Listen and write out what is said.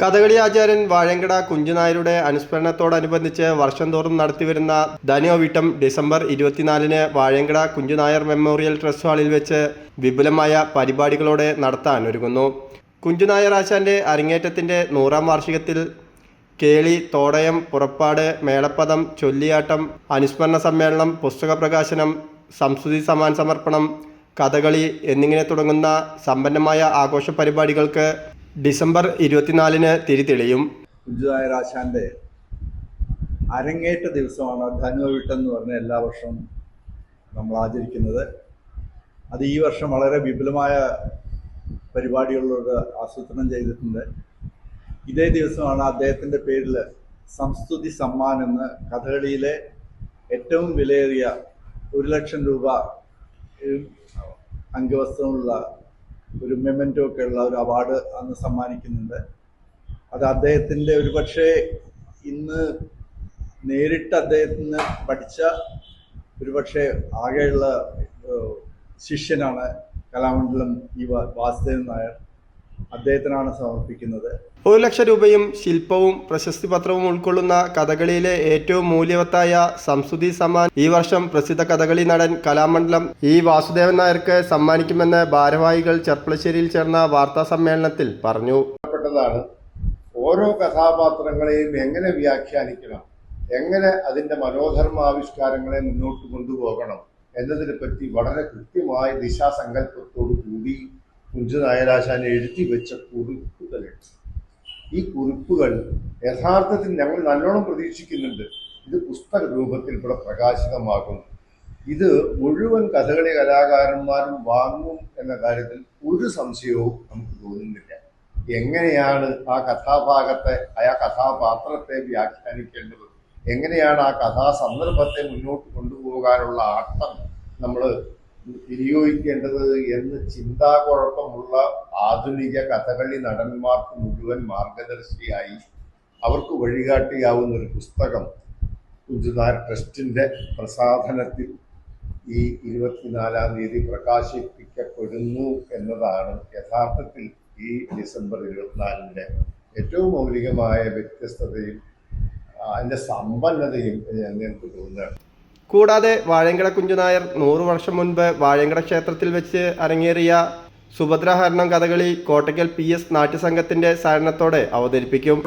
കഥകളി ആചാര്യൻ വാഴങ്കട കുഞ്ചുനായരുടെ അനുസ്മരണത്തോടനുബന്ധിച്ച് വർഷം തോറും നടത്തിവരുന്ന ധനോവിട്ടം ഡിസംബർ ഇരുപത്തിനാലിന് വാഴങ്കട കുഞ്ചുനായർ മെമ്മോറിയൽ ട്രസ്റ്റ് ഹാളിൽ വെച്ച് വിപുലമായ പരിപാടികളോടെ നടത്താൻ ഒരുങ്ങുന്നു. കുഞ്ചുനായർ ആശാന്റെ അരങ്ങേറ്റത്തിന്റെ നൂറാം വാർഷികത്തിൽ കേളി തോടയം പുറപ്പാട് മേളപ്പദം ചൊല്ലിയാട്ടം അനുസ്മരണ സമ്മേളനം പുസ്തക പ്രകാശനം സംസ്കൃതി സമ്മാൻ സമർപ്പണം കഥകളി എന്നിങ്ങനെ തുടങ്ങുന്ന സമ്പന്നമായ ആഘോഷ പരിപാടികൾക്ക് ഡിസംബർ ഇരുപത്തിനാലിന് തിരിതെളിയും. കുഞ്ചുനായരാശാന്റെ അരങ്ങേറ്റ ദിവസമാണ് ധനുവിട്ടെന്ന് പറഞ്ഞ എല്ലാ വർഷവും നമ്മൾ ആചരിക്കുന്നത്. അത് ഈ വർഷം വളരെ വിപുലമായ പരിപാടികളോട് ആസൂത്രണം ചെയ്തിട്ടുണ്ട്. ഇതേ ദിവസമാണ് അദ്ദേഹത്തിന്റെ പേരിൽ സംസ്തുതി സമ്മാൻ എന്ന് കഥകളിയിലെ ഏറ്റവും വിലയേറിയ ഒരു ലക്ഷം രൂപ അംഗവസ്ത്രമുള്ള ഒരു മെമെന്റോ ഒക്കെ ഉള്ള ഒരു അവാർഡ് അന്ന് സമ്മാനിക്കുന്നുണ്ട്. അത് അദ്ദേഹത്തിന്റെ ഒരു പക്ഷേ ഇന്ന് നേരിട്ട് അദ്ദേഹത്തിന് പഠിച്ച ഒരു പക്ഷേ ആകെയുള്ള ശിഷ്യനാണ് കലാമണ്ഡലം ഈ വാസുദേവൻ നായർ. അദ്ദേഹത്തിനാണ് സമർപ്പിക്കുന്നത്. ഒരു ലക്ഷം രൂപയും ശില്പവും പ്രശസ്തി പത്രവും ഉൾക്കൊള്ളുന്ന കഥകളിയിലെ ഏറ്റവും മൂല്യവത്തായ സംസ്തുതി സമ്മാൻ ഈ വർഷം പ്രസിദ്ധ കഥകളി നടൻ കലാമണ്ഡലം ഇ വാസുദേവൻ നായർക്ക് സമ്മാനിക്കുമെന്ന് ഭാരവാഹികൾ ചെർപ്പളശ്ശേരിയിൽ ചേർന്ന വാർത്താ സമ്മേളനത്തിൽ പറഞ്ഞു. ഓരോ കഥാപാത്രങ്ങളെയും എങ്ങനെ വ്യാഖ്യാനിക്കണം എങ്ങനെ അതിന്റെ മനോധർമാവിഷ്കാരങ്ങളെ മുന്നോട്ട് കൊണ്ടുപോകണം എന്നതിനെപ്പറ്റി വളരെ കൃത്യമായ ദിശാസങ്കല്പത്തോടു കൂടി കുഞ്ചു നായരാശാൻ എഴുതി വെച്ച കുറിപ്പുകളുണ്ട് ഈ കുറിപ്പുകൾ യഥാർത്ഥത്തിൽ ഞങ്ങൾ നല്ലോണം പ്രതീക്ഷിക്കുന്നുണ്ട്. ഇത് പുസ്തക രൂപത്തിൽ ഇവിടെ പ്രകാശിതമാകും ഇത് മുഴുവൻ കഥകളി കലാകാരന്മാരും വാങ്ങും എന്ന കാര്യത്തിൽ ഒരു സംശയവും നമുക്ക് തോന്നുന്നില്ല. എങ്ങനെയാണ് ആ കഥാഭാഗത്തെ ആ കഥാപാത്രത്തെ വ്യാഖ്യാനിക്കേണ്ടത്? എങ്ങനെയാണ് ആ കഥാസന്ദർഭത്തെ മുന്നോട്ട് കൊണ്ടുപോകാനുള്ള ആട്ടം നമ്മൾ വിനിയോഗിക്കേണ്ടത് എന്ന് ചിന്താകുഴപ്പമുള്ള ആധുനിക കഥകളി നടന്മാർക്ക് മുഴുവൻ മാർഗദർശിയായി അവർക്ക് വഴികാട്ടിയാവുന്ന ഒരു പുസ്തകം കുഞ്ചുനാർ ട്രസ്റ്റിന്റെ പ്രസാധനത്തിൽ ഈ ഇരുപത്തിനാലാം തീയതി പ്രകാശിപ്പിക്കപ്പെടുന്നു എന്നതാണ് യഥാർത്ഥത്തിൽ ഈ ഡിസംബർ ഇരുപത്തിനാലിന്റെ ഏറ്റവും മൗലികമായ വ്യത്യസ്തതയും അതിന്റെ സമ്പന്നതയും എനിക്ക് തോന്നുകയാണ് കൂടാതെ വാഴങ്കട കുഞ്ചുനായർ നൂറു വർഷം മുൻപ് വാഴങ്കട ക്ഷേത്രത്തിൽ വെച്ച് അരങ്ങേറിയ സുഭദ്രഹരണം കഥകളി കോട്ടയ്ക്കൽ പി എസ് നാട്യസംഘത്തിന്റെ സഹകരണത്തോടെ അവതരിപ്പിക്കും.